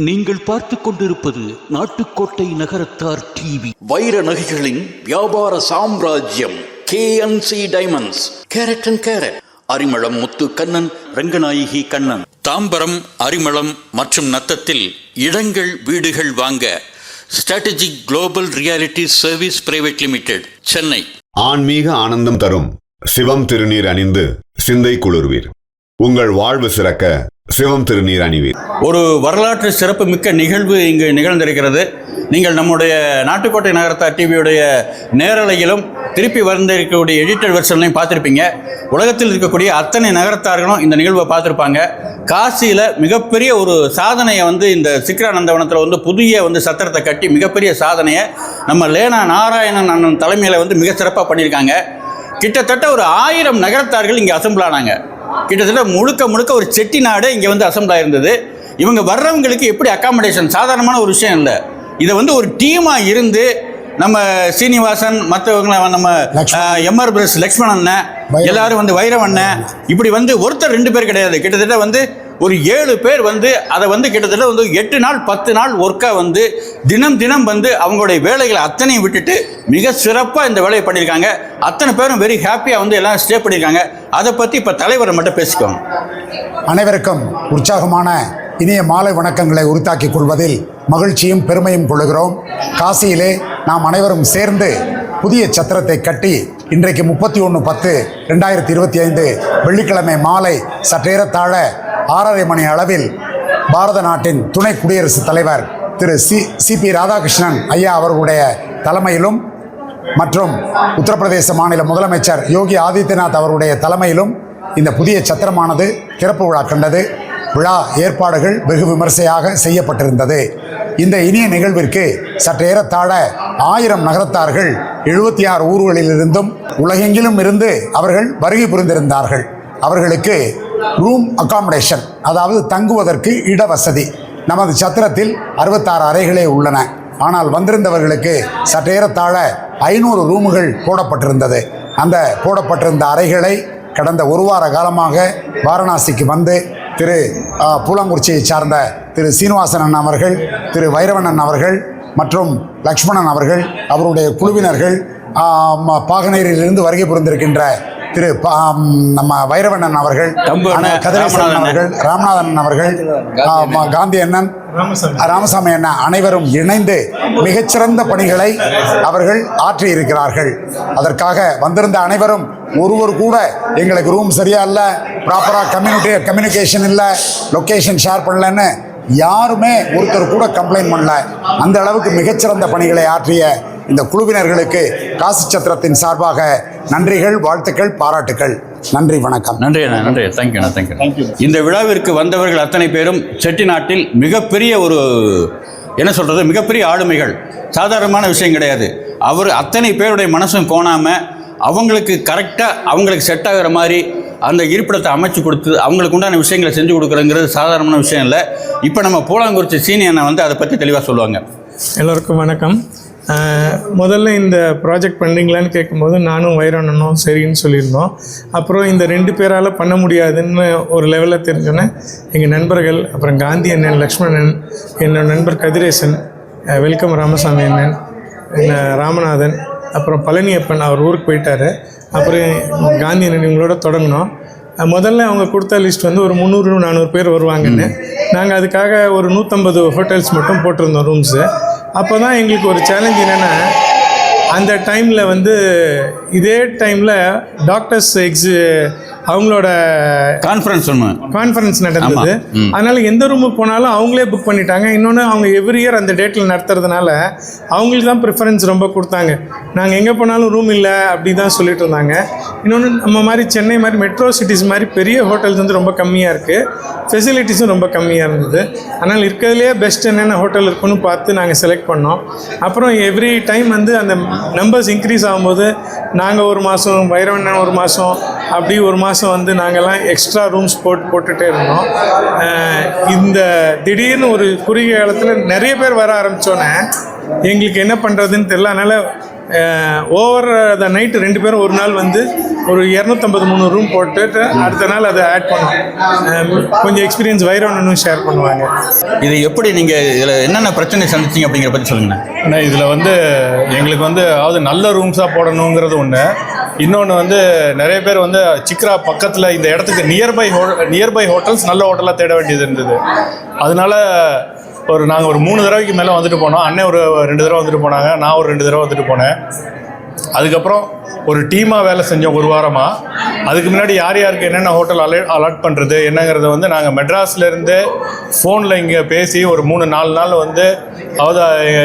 நீங்கள் பார்த்துக் கொண்டிருப்பது நாட்டுக்கோட்டை நகரத்தார் டிவி. வைர நகைகளின் வியாபார சாம்ராஜ்யம் KNC diamonds carat and carat. Arimalam Muthu Kannan Ranganayaki Kannan. Tambaram Arimalam மற்றும் நத்தத்தில் இடங்கள் வீடுகள் வாங்க strategic global reality service private limited Chennai. ஆன்மீக ஆனந்தம் தரும் சிவம் திருநீர் அணிந்து சிந்தை குளிர்வீர். உங்கள் வாழ்வு சிறக்க சிவம் திருநீர் ஒரு வரலாற்று சிறப்பு மிக்க நிகழ்வு இங்கு நிகழ்ந்திருக்கிறது. நீங்கள் நம்முடைய நாட்டுக்கோட்டை நகரத்தார் டிவியுடைய நேரலையிலும் திருப்பி வந்திருக்கக்கூடிய எடிட்டட் வெர்ஷன்லையும் பார்த்துருப்பீங்க. உலகத்தில் இருக்கக்கூடிய அத்தனை நகரத்தார்களும் இந்த நிகழ்வை பார்த்துருப்பாங்க. காசியில் மிகப்பெரிய ஒரு சாதனையை வந்து இந்த சிக்கரானந்தவனத்தில் வந்து புதிய வந்து சத்திரத்தை கட்டி மிகப்பெரிய சாதனையை நம்ம லேனா நாராயணன் அண்ணன் தலைமையில் வந்து மிக சிறப்பாக பண்ணியிருக்காங்க. கிட்டத்தட்ட ஒரு ஆயிரம் நகரத்தார்கள் இங்கே அசம்பிள் ஆனாங்க கிட்டத்தட்ட முழுக்க முழுக்க ஒரு செட்டிநாடு இங்கே வந்து அசம்பிள் ஆயிருந்தது. இவங்க வர்றவங்களுக்கு எப்படி அக்காமடேஷன் சாதாரணமான ஒரு விஷயம் இல்லை. இதை வந்து ஒரு டீமாக இருந்து நம்ம சீனிவாசன் மற்றவங்க நம்ம எம்ஆர் பிரஸ் லக்ஷ்மண் அண்ணன் எல்லாரும் வந்து வைரவண்ணன் இப்படி வந்து ஒருத்தர் ரெண்டு பேர் கிடையாது. கிட்டத்தட்ட வந்து ஒரு ஏழு பேர் வந்து அதை வந்து கிட்டத்தட்ட வந்து எட்டு நாள் பத்து நாள் ஒர்க்காக வந்து தினம் தினம் வந்து அவங்களுடைய வேலைகளை அத்தனையும் விட்டுட்டு மிக சிறப்பாக இந்த வேலையை பண்ணியிருக்காங்க. அத்தனை பேரும் வெரி ஹாப்பியாக வந்து எல்லாம் ஸ்டே பண்ணியிருக்காங்க. அதை பற்றி இப்போ தலைவரை மட்டும் பேசிக்கோங்க. அனைவருக்கும் உற்சாகமான இனிய மாலை வணக்கங்களை உருத்தாக்கி கொள்வதில் மகிழ்ச்சியும் பெருமையும் கொள்கிறோம். காசியிலே நாம் அனைவரும் சேர்ந்து புதிய சத்திரத்தை கட்டி இன்றைக்கு முப்பத்தி ஒன்று பத்து ரெண்டாயிரத்தி இருபத்தி ஐந்து வெள்ளிக்கிழமை மாலை சற்றேறத்தாழ ஆறரை மணி அளவில் பாரத நாட்டின் துணை குடியரசுத் தலைவர் திரு சி சிபி ராதாகிருஷ்ணன் ஐயா அவர்களுடைய தலைமையிலும் மற்றும் உத்தரப்பிரதேச மாநில முதலமைச்சர் யோகி ஆதித்யநாத் அவருடைய தலைமையிலும் இந்த புதிய சத்திரமானது திறப்பு விழா கண்டது. விழா ஏற்பாடுகள் வெகு விமர்சையாக செய்யப்பட்டிருந்தது. இந்த இனிய நிகழ்விற்கு சற்று ஏறத்தாழ ஆயிரம் நகரத்தார்கள் எழுபத்தி ஆறு ஊர்களிலிருந்தும் உலகெங்கிலும் இருந்து அவர்கள் வருகை புரிந்திருந்தார்கள். அவர்களுக்கு ரூம் அகாமடேஷன் அதாவது தங்குவதற்கு இட வசதி நமது சத்திரத்தில் அறுபத்தாறு அறைகளே உள்ளன. ஆனால் வந்திருந்தவர்களுக்கு சற்றேறத்தாழ ஐநூறு ரூமுகள் போடப்பட்டிருந்தது. அந்த போடப்பட்டிருந்த அறைகளை கடந்த ஒரு வார காலமாக வாரணாசிக்கு வந்து திரு ஆ, பூலாங்குறிச்சியை சார்ந்த திரு சீனிவாசனன் அவர்கள் திரு வைரவணன் அவர்கள் மற்றும் லக்ஷ்மணன் அவர்கள் அவருடைய குழுவினர்கள் ஆ, பாகனேரியிலிருந்து வருகை புரிந்திருக்கின்ற திரு நம்ம வைரவண்ணன் அவர்கள் கதிரேசன் அவர்கள் ராமநாதன் அவர்கள் காந்தி அண்ணன். ராமசாமி. அண்ணன் அனைவரும் இணைந்து மிகச்சிறந்த பணிகளை அவர்கள் ஆற்றி இருக்கிறார்கள். அதற்காக வந்திருந்த அனைவரும் ஒருவர் கூட எங்களுக்கு ரூம் சரியா இல்லை ப்ராப்பராக கம்யூனிட்டி கம்யூனிகேஷன் இல்லை லொக்கேஷன் ஷேர் பண்ணலன்னு யாருமே ஒருத்தர் கூட கம்ப்ளைண்ட் பண்ணல. அந்த அளவுக்கு மிகச்சிறந்த பணிகளை ஆற்றிய இந்த குழுவினர்களுக்கு காசி சத்திரத்தின் சார்பாக நன்றிகள் வாழ்த்துக்கள் பாராட்டுக்கள். நன்றி வணக்கம். நன்றி அண்ணா நன்றி. தேங்க்யூ அண்ணா தேங்க்யூ இந்த விழாவிற்கு வந்தவர்கள் அத்தனை பேரும் செட்டிநாட்டில் மிகப்பெரிய ஒரு என்ன சொல்கிறது மிகப்பெரிய ஆளுமைகள். சாதாரணமான விஷயம் கிடையாது. அவர் அத்தனை பேருடைய மனசும் கோணாமல் அவங்களுக்கு கரெக்டாக அவங்களுக்கு செட் ஆகிற மாதிரி அந்த இருப்பிடத்தை அமைச்சு கொடுத்து அவங்களுக்கு உண்டான விஷயங்களை செஞ்சு கொடுக்குறங்கிறது சாதாரணமான விஷயம் இல்லை. இப்போ நம்ம பூலாங்குறிச்சி சீனியனை வந்து அதை பற்றி தெளிவாக சொல்லுவாங்க. எல்லோருக்கும் வணக்கம். முதல்ல இந்த ப்ராஜெக்ட் பண்ணுறீங்களான்னு கேட்கும்போது நானும் வைரண்ணனும் சரின்னு சொல்லியிருந்தோம். அப்புறம் இந்த ரெண்டு பேரால் பண்ண முடியாதுன்னு ஒரு லெவலில் தெரிஞ்சோன்னே எங்கள் நண்பர்கள் அப்புறம் காந்தி அண்ணன் லக்ஷ்மணன் என்னோட நண்பர் கதிரேசன் வெல்கம் ராமசாமி அண்ணன் என்ன ராமநாதன் அப்புறம் பழனியப்பன் அவர் ஊருக்கு போயிட்டார். அப்புறம் காந்தி அண்ணன் தொடங்கினோம். முதல்ல அவங்க கொடுத்த லிஸ்ட் வந்து ஒரு முந்நூறு நானூறு பேர் வருவாங்கன்னு. நாங்கள் அதுக்காக ஒரு நூற்றம்பது ஹோட்டல்ஸ் மட்டும் போட்டிருந்தோம் ரூம்ஸு அப்போ தான் எங்களுக்கு ஒரு சேலஞ்ச் என்னென்னா அந்த டைமில் வந்து இதே டைமில் டாக்டர்ஸ் எக்ஸு அவங்களோட கான்ஃபரன்ஸ் ஒன்று கான்ஃபரன்ஸ் நடந்தது. அதனால எந்த ரூமுக்கு போனாலும் அவங்களே புக் பண்ணிட்டாங்க. இன்னொன்று அவங்க எவ்ரி இயர் அந்த டேட்டில் நடத்துறதுனால அவங்களுக்கு தான் ப்ரிஃபரன்ஸ் ரொம்ப கொடுத்தாங்க. நாங்கள் எங்கே போனாலும் ரூம் இல்லை அப்படி தான் சொல்லிட்டு இருந்தாங்க. இன்னொன்று நம்ம மாதிரி சென்னை மாதிரி மெட்ரோ சிட்டிஸ் மாதிரி பெரிய ஹோட்டல்ஸ் வந்து ரொம்ப கம்மியாக இருக்குது ஃபெசிலிட்டிஸும் ரொம்ப கம்மியாக இருந்தது. அதனால் இருக்கிறதுலே பெஸ்ட் என்னென்ன ஹோட்டல் இருக்குன்னு பார்த்து நாங்கள் செலக்ட் பண்ணோம். அப்புறம் எவ்ரி டைம் வந்து அந்த நம்பர்ஸ் இன்க்ரீஸ் ஆகும்போது நாங்கள் ஒரு மாதம் வைரவண்ணன் ஒரு மாதம் அப்படி ஒரு மாதம் வந்து நாங்கள்லாம் எக்ஸ்ட்ரா ரூம்ஸ் போட்டு போட்டுகிட்டே இருந்தோம். இந்த திடீர்னு ஒரு குறுகிய காலத்தில் நிறைய பேர் வர ஆரம்பித்தோன்னே எங்களுக்கு என்ன பண்ணுறதுன்னு தெரியல. அதனால் ஓவர் த நைட்டு ரெண்டு பேரும் ஒரு நாள் வந்து ஒரு இரநூத்தம்பது மூணு ரூம் போட்டுட்டு அடுத்த நாள் அதை ஆட் பண்ணுவோம் கொஞ்சம் எக்ஸ்பீரியன்ஸ் வைரோன்னு ஷேர் பண்ணுவாங்க. இது எப்படி நீங்கள் இதில் என்னென்ன பிரச்சனை சந்திச்சீங்க அப்படிங்கிற பற்றி சொல்லுங்கண்ணா அண்ணா இதில் வந்து எங்களுக்கு வந்து அதாவது நல்ல ரூம்ஸாக போடணுங்கிறது ஒன்று இன்னொன்று வந்து நிறைய பேர் வந்து சிக்ரா பக்கத்தில் இந்த இடத்துக்கு நியர்பை ஹோ நியர்பை ஹோட்டல்ஸ் நல்ல ஹோட்டலாக தேட வேண்டியது இருந்தது. அதனால ஒரு நாங்கள் ஒரு மூணு தடவைக்கு மேலே வந்துட்டு போனோம். அண்ணன் ஒரு ரெண்டு தடவை வந்துட்டு போனாங்க. நான் ஒரு ரெண்டு தடவை வந்துட்டு போனேன். அதுக்கப்புறம் ஒரு டீமாக வேலை செஞ்சோம் ஒரு வாரமாக அதுக்கு முன்னாடி யார் யாருக்கு என்னென்ன ஹோட்டல் அலை அலாட் பண்ணுறது என்னங்கிறத வந்து நாங்கள் மெட்ராஸ்லேருந்து ஃபோனில் இங்கே பேசி ஒரு மூணு நாலு நாள் வந்து அதாவது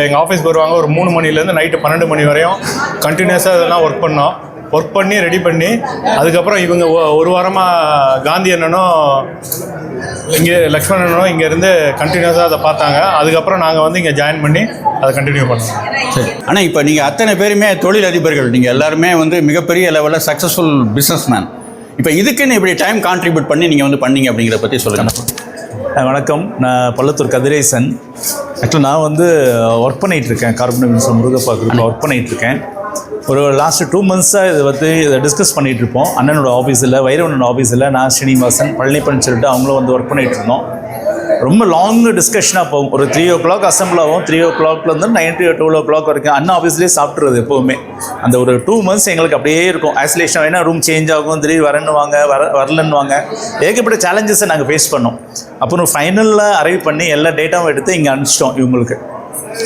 எங்கள் ஆஃபீஸ் வருவாங்க. ஒரு மூணு மணிலேருந்து நைட்டு பன்னெண்டு மணி வரையும் கண்டினியூஸாக இதெல்லாம் ஒர்க் பண்ணோம். ஒர்க் பண்ணி ரெடி பண்ணி அதுக்கப்புறம் இவங்க ஒ- ஒரு வாரமாக காந்தி அண்ணனும் இங்கே லக்ஷ்மணனும் இங்கேருந்து கண்டினியூஸாக அதை பார்த்தாங்க. அதுக்கப்புறம் நாங்கள் வந்து இங்கே ஜாயின் பண்ணி அதை கண்டினியூ பண்ணோம். சரி. ஆனால் இப்போ நீங்கள் அத்தனை பேருமே தொழில் அதிபர்கள். நீங்கள் எல்லாருமே வந்து மிகப்பெரிய லெவலில் சக்ஸஸ்ஃபுல் பிஸ்னஸ் மேன் இப்போ இதுக்குன்னு இப்படி டைம் கான்ட்ரிபியூட் பண்ணி நீங்கள் வந்து பண்ணீங்க அப்படிங்கிறத பற்றி சொல்லுங்கள் வணக்கம். நான் பள்ளத்தூர் கதிரேசன். ஆக்சுவலாக நான் வந்து ஒர்க் பண்ணிகிட்டு இருக்கேன். கார்பன் மின்சம் முருகப்பா குரூப்பில் ஒர்க் பண்ணிகிட்டு இருக்கேன். ஒரு லாஸ்ட் டூ மந்த்ஸாக இதை வந்து இதை டிஸ்கஸ் பண்ணிகிட்டு இருப்போம். அண்ணனோட ஆஃபீஸில் வைரவனோட ஆஃபீஸில் நான் ஸ்ரீனிவாசன் பழனிப்பன் சொல்லிட்டு அவங்களும் வந்து ஒர்க் பண்ணிகிட்டு இருந்தோம். ரொம்ப லாங் டிஸ்கஷனாக போகும். ஒரு த்ரீ ஓ கிளாக் அசம்பிள் ஆகும். த்ரீ ஓ கிளாக்லேருந்து nine to twelve o'clock வரைக்கும் அண்ணா ஆஃபீஸ்லேயே சாப்பிட்றது எப்போவுமே. அந்த ஒரு டூ மந்த்ஸ் எங்களுக்கு அப்படியே இருக்கும். ஐசோலேஷன் வேணால் ரூம் சேஞ்ச் ஆகும். திடீர் வரணுவாங்க வர வரலன்னுவாங்க ஏகப்பட்ட சேலஞ்சஸை நாங்கள் ஃபேஸ் பண்ணோம். அப்புறம் ஃபைனலில் அரைவ் பண்ணி எல்லா டேட்டாவும் எடுத்து இங்கே அனுப்பிச்சிட்டோம் இவங்களுக்கு.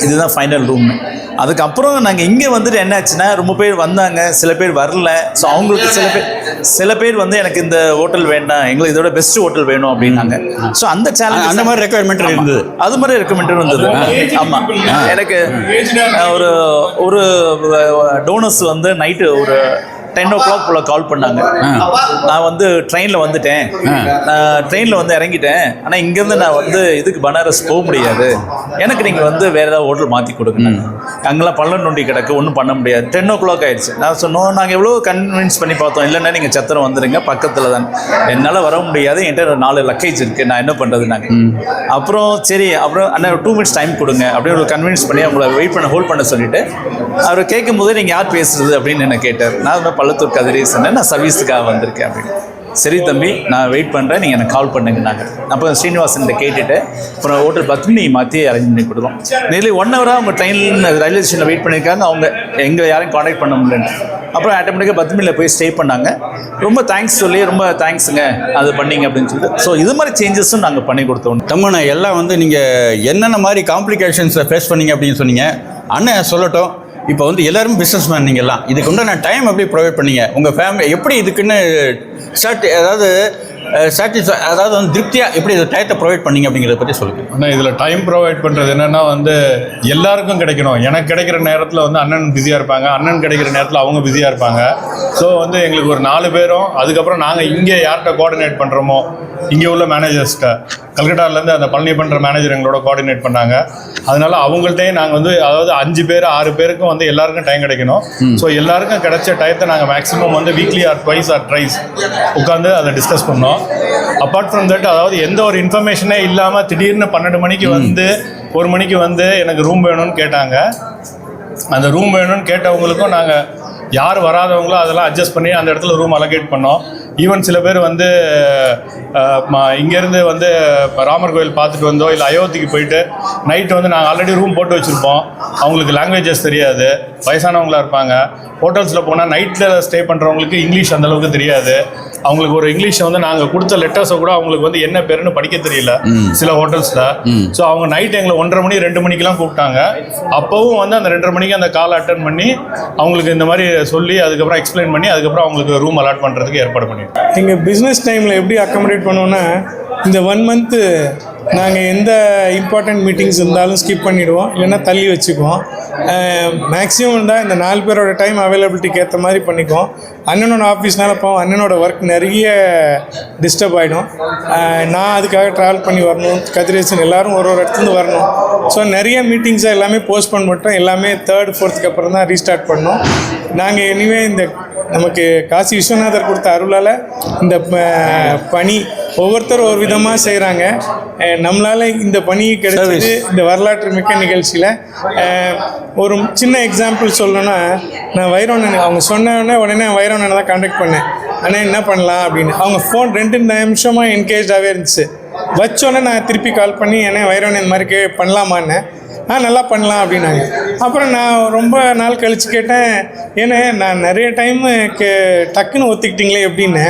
இதுதான் ஃபைனல் ரூம் அதுக்கப்புறம் நாங்கள் இங்கே வந்துட்டு என்னாச்சுன்னா ரொம்ப பேர் வந்தாங்க சில பேர் வரல. ஸோ அவங்களுக்கு சில பேர் சில பேர் வந்து எனக்கு இந்த ஹோட்டல் வேண்டாம் எங்களுக்கு இதோட பெஸ்ட் ஹோட்டல் வேணும் அப்படின்னாங்க. ஸோ அந்த சேலஞ்ச் அந்த மாதிரி ரெக்குவயர்மெண்ட் இருந்தது. அது மாதிரி ரெக்கமெண்ட் இருந்தது. ஆமாம் எனக்கு ஒரு ஒரு டோனஸ் வந்து நைட்டு ஒரு டென் ஓ கிளாக் போல் கால் பண்ணாங்க. நான் வந்து ட்ரெயினில் வந்துட்டேன். நான் ட்ரெயினில் வந்து இறங்கிட்டேன். ஆனால் இங்கேருந்து நான் வந்து இதுக்கு பனாரஸ் போக முடியாது. எனக்கு நீங்கள் வந்து வேறு ஏதாவது ஹோட்டல் மாற்றி கொடுங்க. அங்கெல்லாம் பள்ளம் நொண்டி கிடக்கு ஒன்றும் பண்ண முடியாது. டென் ஓ கிளாக் ஆயிடுச்சு. நான் சொன்னோம் நாங்கள் எவ்வளோ கன்வின்ஸ் பண்ணி பார்த்தோம். இல்லைன்னா நீங்கள் சத்திரம் வந்துடுங்க பக்கத்தில் தான். என்னால் வர முடியாது. என்கிட்ட நாலு லக்கேஜ் இருக்குது நான் என்ன பண்ணுறது நாங்கள் அப்புறம் சரி அப்புறம் அண்ணா டூ மினிட்ஸ் டைம் கொடுங்க. அப்படின்னு ஒரு கன்வின்ஸ் பண்ணி அவங்கள வெயிட் பண்ண ஹோல்ட் பண்ண சொல்லிட்டு அவர் கேட்கும் போது நீங்கள் யார் பேசுறது அப்படின்னு என்ன கேட்டார். நான் பள்ளத்தூர் கதிரேசன் நான் சர்வீஸுக்காக வந்திருக்கேன் அப்படின்னு. சரி தம்பி நான் வெயிட் பண்ணுறேன் நீங்கள் எனக்கு கால் பண்ணுங்கன்னாங்க அப்போ ஸ்ரீனிவாசன் கேட்டுட்டு அப்புறம் ஹோட்டல் பத்மினி மாற்றி அரேஞ்ச் பண்ணி கொடுத்தோம் நியர்லி ஒன் ஹவராக அவங்க ட்ரெயினில் ரயில்வே ஸ்டேஷனில் வெயிட் பண்ணியிருக்காங்க அவங்க எங்களை யாரையும் காண்டாக்ட் பண்ண முடியலன்னு அப்புறம் ஆட்டோமேட்டிக்காக பத்மினியில் போய் ஸ்டே பண்ணாங்க. ரொம்ப தேங்க்ஸ் சொல்லி ரொம்ப தேங்க்ஸுங்க அது பண்ணீங்க அப்படின்னு சொல்லிட்டு. ஸோ இது மாதிரி சேஞ்சஸும் நாங்கள் பண்ணி கொடுத்தோம். தம்மண்ணா எல்லாம் வந்து நீங்கள் என்னென்ன மாதிரி காம்ப்ளிகேஷன்ஸை ஃபேஸ் பண்ணீங்க அப்படின்னு சொன்னீங்க. அண்ணன் சொல்லட்டும். இப்போ வந்து எல்லாரும் பிஸ்னஸ் மேன் நீங்கள்லாம் இதுக்கு உண்டான டைம் எப்படி ப்ரொவைட் பண்ணீங்க? உங்கள் ஃபேமிலி எப்படி இதுக்குன்னு சாட்டி அதாவது சாட்டிஸ்ஃபை அதாவது வந்து திருப்தியாக எப்படி இந்த டயத்தை ப்ரொவைட் பண்ணீங்க அப்படிங்கிறத பற்றி சொல்லுங்கள் ஆனால் இதில் டைம் ப்ரொவைட் பண்ணுறது என்னென்னா வந்து எல்லாருக்கும் கிடைக்கணும். எனக்கு கிடைக்கிற நேரத்தில் வந்து அண்ணன் பிஸியாக இருப்பாங்க. அண்ணன் கிடைக்கிற நேரத்தில் அவங்க பிஸியாக இருப்பாங்க. ஸோ வந்து எங்களுக்கு ஒரு நாலு பேரும் அதுக்கப்புறம் நாங்கள் இங்கே யார்கிட்ட கோஆர்டினேட் பண்ணுறோமோ இங்கே உள்ள மேனேஜர்ஸ்கிட்ட கல்கட்டாலேருந்து அந்த பழனி பண்ணுற மேனேஜர் எங்களோட கோஆர்டினேட் பண்ணாங்க. அதனால அவங்கள்ட்டயே நாங்கள் வந்து அதாவது அஞ்சு பேர் ஆறு பேருக்கும் வந்து எல்லாருக்கும் டைம் கிடைக்கணும். ஸோ எல்லாருக்கும் கிடைச்ச டயத்தை நாங்கள் மேக்ஸிமம் வந்து weekly or twice or thrice உட்காந்து அதை டிஸ்கஸ் பண்ணோம். அப்பார்ட் ஃப்ரம் தட் அதாவது எந்த ஒரு இன்ஃபர்மேஷனே இல்லாமல் திடீர்னு பன்னெண்டு மணிக்கு வந்து ஒரு மணிக்கு வந்து எனக்கு ரூம் வேணும்னு கேட்டாங்க. அந்த ரூம் வேணும்னு கேட்டவங்களுக்கும் நாங்கள் யார் வராதவங்களோ அதெல்லாம் அட்ஜஸ்ட் பண்ணி அந்த இடத்துல ரூம் அலோகேட் பண்ணோம். ஈவன் சில பேர் வந்து இங்கேருந்து வந்து இப்ப ராமர் கோயில் பார்த்துட்டு வந்தோம் இல்லை அயோத்திக்கு போயிட்டு நைட்டு வந்து நாங்கள் ஆல்ரெடி ரூம் போட்டு வச்சுருப்போம். அவங்களுக்கு லாங்குவேஜஸ் தெரியாது. வயசானவங்களா இருப்பாங்க. ஹோட்டல்ஸில் போனால் நைட்டில் ஸ்டே பண்ணுறவங்களுக்கு இங்கிலீஷ் அந்த அளவுக்கு தெரியாது. அவங்களுக்கு ஒரு இங்கிலீஷை வந்து நாங்கள் கொடுத்த லெட்டர்ஸை கூட அவங்களுக்கு வந்து என்ன பேருன்னு படிக்க தெரியல. சில ஹோட்டல்ஸில் ஸோ அவங்க நைட் எங்களை ஒன்றரை மணி ரெண்டு மணிக்கெலாம் கூப்பிட்டாங்க. அப்போவும் வந்து அந்த ரெண்டரை மணிக்கு அந்த கால் அட்டன் பண்ணி அவங்களுக்கு இந்த மாதிரி சொல்லி அதுக்கப்புறம் எக்ஸ்பிளைன் பண்ணி அதுக்கப்புறம் அவங்களுக்கு ரூம் அலாட் பண்ணுறதுக்கு ஏற்பாடு பண்ணிட்டோம் எங்கள் பிஸ்னஸ் டைமில் எப்படி அக்கமடேட் பண்ணோன்னா இந்த ஒன் மந்த்து நாங்கள் எந்த இம்பார்ட்டண்ட் மீட்டிங்ஸ் இருந்தாலும் ஸ்கிப் பண்ணிவிடுவோம் இல்லைன்னா தள்ளி வச்சுக்குவோம். மேக்ஸிமம் தான் இந்த நாலு பேரோட டைம் அவைலபிலிட்டிக்கு ஏற்ற மாதிரி பண்ணிக்குவோம். அண்ணனோட ஆஃபீஸ்னால போவோம். அண்ணனோட ஒர்க் நிறைய டிஸ்டர்ப் ஆகிடும் நான் அதுக்காக ட்ராவல் பண்ணி வரணும். கதிரேசன் எல்லோரும் ஒரு ஒரு இடத்துலேருந்து வரணும். ஸோ நிறைய மீட்டிங்ஸை எல்லாமே போஸ்ட்போன் பண்ணிட்டோம். எல்லாமே தேர்ட் ஃபோர்த்துக்கு அப்புறம் தான் ரீஸ்டார்ட் பண்ணோம். நாங்கள் எனிவே இந்த நமக்கு காசி விஸ்வநாதர் கொடுத்த அருளால் இந்த பணி ஒவ்வொருத்தரும் ஒரு விதமாக செய்கிறாங்க நம்மளால் இந்த பணி கிடைச்சது இந்த வரலாற்று மிக்க நிகழ்ச்சியில். ஒரு சின்ன எக்ஸாம்பிள் சொல்லணும்னா நான் வைரோனன் அவங்க சொன்ன உடனே வைரோனனை தான் காண்டாக்ட் பண்ணேன். அண்ணா என்ன பண்ணலாம் அப்படின்னு. அவங்க ஃபோன் ரெண்டு நிமிஷமாக என்கேஜாகவே இருந்துச்சு. வச்சோன்னே நான் திருப்பி கால் பண்ணி என்ன வைரோன் இந்த மாதிரி கே பண்ணலாமான்னு. ஆ நல்லா பண்ணலாம் அப்படின்னாங்க. அப்புறம் நான் ரொம்ப நாள் கழித்து கேட்டேன் ஏன்னா நான் நிறைய டைமு கே டக்குன்னு ஒத்துக்கிட்டீங்களே எப்படின்னு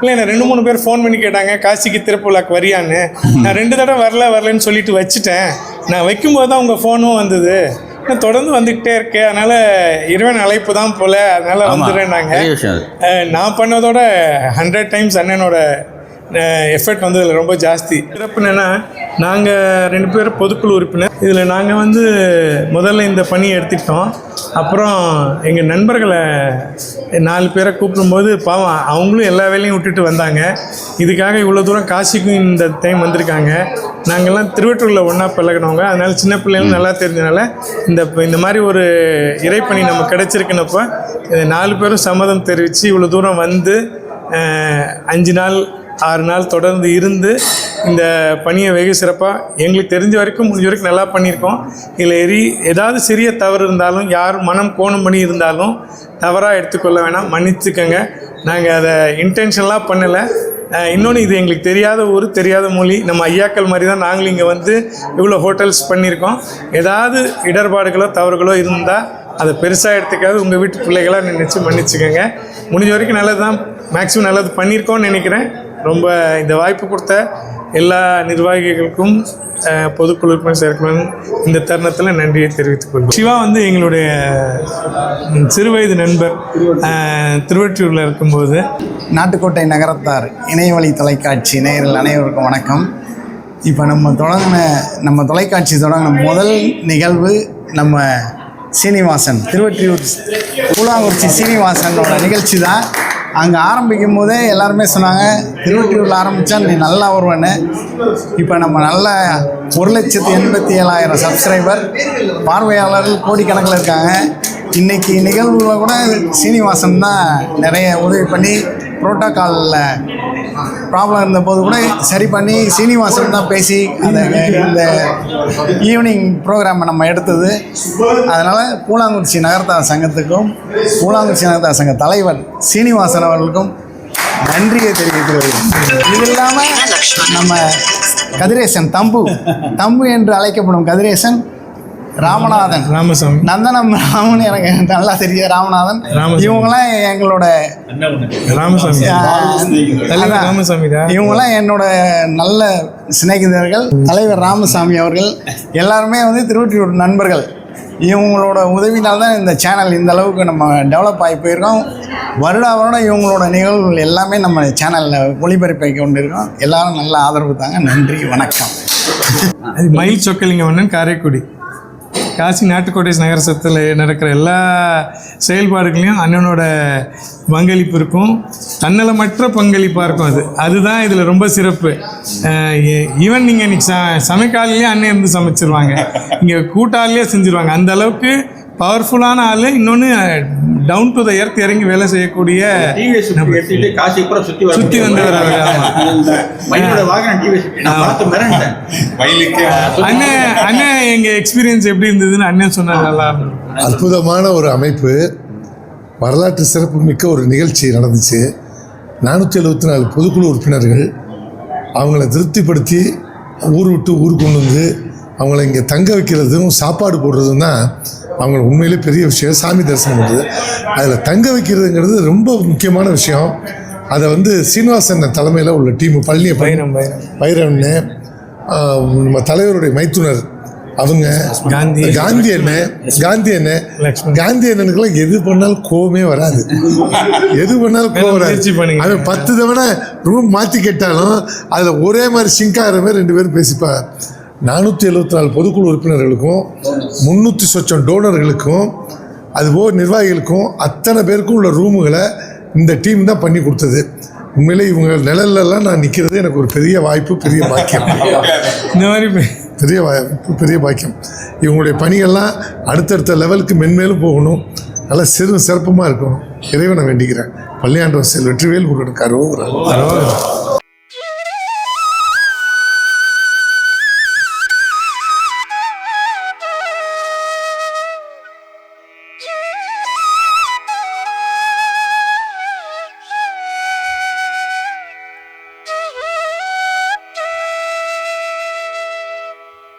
இல்லை நான் ரெண்டு மூணு பேர் ஃபோன் பண்ணி கேட்டாங்க காசிக்கு திருப்பூலாக்கு வரியான்னு. நான் ரெண்டு தடவை வரல வரலன்னு சொல்லிட்டு வச்சுட்டேன். நான் வைக்கும்போது தான் உங்கள் ஃபோனும் வந்தது. நான் தொடர்ந்து வந்துக்கிட்டே இருக்கேன். அதனால் இறைவன் அழைப்பு தான் போல அதனால். வந்துடுறேன் நாங்கள் நான் பண்ணதோட ஹண்ட்ரட் டைம்ஸ் அண்ணனோட எஃபர்ட் வந்து இதில் ரொம்ப ஜாஸ்தி. சிறப்பு என்னென்னா நாங்கள் ரெண்டு பேரும் பொதுக்குழு உறுப்பினர். இதில் நாங்கள் வந்து முதல்ல இந்த பணியை எடுத்துக்கிட்டோம். அப்புறம் எங்கள் நண்பர்களை நாலு பேரை கூப்பிடும்போது பாவம் அவங்களும் எல்லா வேலையும் விட்டுட்டு வந்தாங்க. இதுக்காக இவ்வளோ தூரம் காசிக்கும் இந்த டைம் வந்திருக்காங்க. நாங்கள்லாம் திருவற்றூரில் ஒன்றா பழகினவங்க. அதனால் சின்ன பிள்ளைங்களும் நல்லா தெரிஞ்சனால இந்த இந்த மாதிரி ஒரு இறைப்பணி நம்ம கிடைச்சிருக்குனப்போ நாலு பேரும் சம்மதம் தெரிவித்து இவ்வளோ தூரம் வந்து அஞ்சு நாள் ஆறு நாள் தொடர்ந்து இருந்து இந்த பணியை வெகு சிறப்பாக எங்களுக்கு தெரிஞ்ச வரைக்கும் முடிஞ்ச வரைக்கும் நல்லா பண்ணியிருக்கோம். இதில் எரி ஏதாவது சிறிய தவறு இருந்தாலும் யார் மனம் கோணம் பண்ணி இருந்தாலும் தவறாக எடுத்துக்கொள்ள வேணாம். மன்னிச்சுக்கோங்க. நாங்கள் அதை இன்டென்ஷனலாக பண்ணலை. இன்னொன்று இது எங்களுக்கு தெரியாத ஊர் தெரியாத மொழி. நம்ம ஐயாக்கள் மாதிரி தான் நாங்களும் இங்கே வந்து இவ்வளோ ஹோட்டல்ஸ் பண்ணியிருக்கோம். ஏதாவது இடர்பாடுகளோ தவறுகளோ இருந்தால் அதை பெருசாக எடுத்துக்காது. உங்கள் வீட்டு பிள்ளைகளாக நினச்சி மன்னிச்சுக்கோங்க. முடிஞ்ச வரைக்கும் நல்லது தான் மேக்ஸிமம் நல்லது பண்ணியிருக்கோன்னு நினைக்கிறேன். ரொம்ப இந்த வாய்ப்பு கொடுத்த எல்லா நிர்வாகிகளுக்கும் அஹ், பொதுக்குழு உறுப்பினர் சேர்க்கணும் இந்த தருணத்தில் நன்றியை தெரிவித்துக் கொள்கிறேன் சிவா வந்து எங்களுடைய சிறுவயது நண்பர் அஹ், திருவொற்றியூரில் இருக்கும்போது நாட்டுக்கோட்டை நகரத்தார் இணையவழி தொலைக்காட்சி நேயர்கள் அனைவருக்கும் வணக்கம். இப்போ நம்ம தொடங்கின நம்ம தொலைக்காட்சி தொடங்கின முதல் நிகழ்வு நம்ம சீனிவாசன் திருவற்றியூர் கூழாங்குறிச்சி சீனிவாசனோட நிகழ்ச்சி தான் அங்கே ஆரம்பிக்கும் போதே எல்லாருமே சொன்னாங்க திருவற்றியூரில் ஆரம்பித்தா நீ நல்லா வருவேன்னு. இப்போ நம்ம நல்ல ஒரு லட்சத்து எண்பத்தி ஏழாயிரம் சப்ஸ்கிரைபர் பார்வையாளர்கள் கோடிக்கணக்கில் இருக்காங்க. இன்னைக்கு நிகழ்வுல கூட சீனிவாசன் தான் நிறைய உதவி பண்ணி புரோட்டோக்காலில் ப்ராப்ளம் இருந்தபோது கூட சரி பண்ணி சீனிவாசன் தான் பேசி அந்த இந்த ஈவினிங் ப்ரோக்ராமை நம்ம எடுத்தது. அதனால் கூழாங்குறிச்சி நகரத்தார் சங்கத்துக்கும் கூழாங்குறிச்சி நகரத்தார் சங்க தலைவர் சீனிவாசன் அவர்களுக்கும் நன்றியை தெரிவிக்கிறது இது இல்லாமல் நம்ம கதிரேசன் தம்பு தம்பு என்று அழைக்கப்படும் கதிரேசன் ராமநாதன். ராமசாமி. நந்தனம் ராமன் எனக்கு நல்லா தெரியும். ராமநாதன். இவங்கெல்லாம் எங்களோட ராமசாமி. ராமசாமி இவங்கெல்லாம் என்னோட நல்ல சிநேகிதர்கள். தலைவர் ராமசாமி அவர்கள். எல்லாருமே வந்து திருவொற்றியூர் நண்பர்கள். இவங்களோட உதவினால் தான் இந்த சேனல் இந்த அளவுக்கு நம்ம டெவலப் ஆகி போயிருக்கோம். வருடா வருடம் இவங்களோட நிகழ்வுகள் எல்லாமே நம்ம சேனலில் ஒளிபரப்பை கொண்டிருக்கோம். எல்லாரும் நல்ல ஆதரவு தாங்க. நன்றி வணக்கம். அது மயில் சொக்கலிங்கவண்ணன் காரைக்குடி. காசி நாட்டுக்கோட்டை நகரசத்தில் நடக்கிற எல்லா செயல்பாடுகளையும் அண்ணனோட பங்களிப்பு இருக்கும். தன்னலமற்ற பங்களிப்பாக இருக்கும் அது. அதுதான் இதில் ரொம்ப சிறப்பு. ஈவன் நீங்கள் இன்னைக்கு ச சமைக்காலையே அண்ணன் இருந்து சமைச்சிருவாங்க. இங்கே கூட்டாலேயே செஞ்சுருவாங்க. அந்த அளவுக்கு பவர்ஃபுல்லான ஆள் இன்னொன்று டவுன் டு த எர்த் இறங்கி வேலை செய்யக்கூடிய காசி டிவிஎஸ் நான் பார்த்து மிரண்டேன் அண்ணன் அண்ணன் எங்கள் எக்ஸ்பீரியன்ஸ் எப்படி இருந்ததுன்னு அண்ணன் சொன்னார் நல்லா அற்புதமான ஒரு அமைப்பு. வரலாற்று சிறப்பு மிக்க ஒரு நிகழ்ச்சி நடந்துச்சு. நானூற்றி எழுபத்தி நாலு பொதுக்குழு உறுப்பினர்கள் அவங்கள திருப்திப்படுத்தி ஊர் விட்டு ஊர் கொண்டு வந்து அவங்கள இங்கே தங்க வைக்கிறதும் சாப்பாடு போடுறதும் தான் அவங்க உண்மையிலே பெரிய விஷயம். சாமி தரிசனம் பண்ணுறது அதில் தங்க வைக்கிறதுங்கிறது ரொம்ப முக்கியமான விஷயம். அதை வந்து சீனிவாசன் தலைமையில் உள்ள டீம் பழனியை பைரவன்னு ஆஹ், நம்ம தலைவருடைய மைத்துனர் அவங்க காந்தி. காந்தி அண்ணன் காந்தி அண்ணன். காந்தி அண்ணனுக்குலாம் எது பண்ணாலும் கோவமே வராது. எது பண்ணாலும் கோவம் வராது. அவன் பத்து தவணை ரூம் மாற்றி கேட்டாலும் அதில் ஒரே மாதிரி சிங்க் ஆகிற மாதிரி ரெண்டு பேரும் பேசிப்பாங்க. நானூற்றி எழுபத்தி நாலு பொதுக்குழு உறுப்பினர்களுக்கும் முந்நூற்றி சொச்சம் டோனர்களுக்கும் அதுபோக நிர்வாகிகளுக்கும் அத்தனை பேருக்கும் உள்ள ரூமுகளை இந்த டீம் தான் பண்ணி கொடுத்தது. உண்மையிலே இவங்க நிழல்லலாம் நான் நிற்கிறது எனக்கு ஒரு பெரிய வாய்ப்பு பெரிய பாக்கியம். இந்த மாதிரி பெரிய வாய்ப்பு பெரிய பாக்கியம். இவங்களுடைய பணிகள்லாம் அடுத்தடுத்த லெவலுக்கு மென்மேலும் போகணும். நல்லா சிறு சிறப்பமாக இருக்கணும். இறைவனை வேண்டிக்கிறேன். பள்ளியாண்டவர் செல் வெற்றிவேல் முருகனுக்கு அரோகரா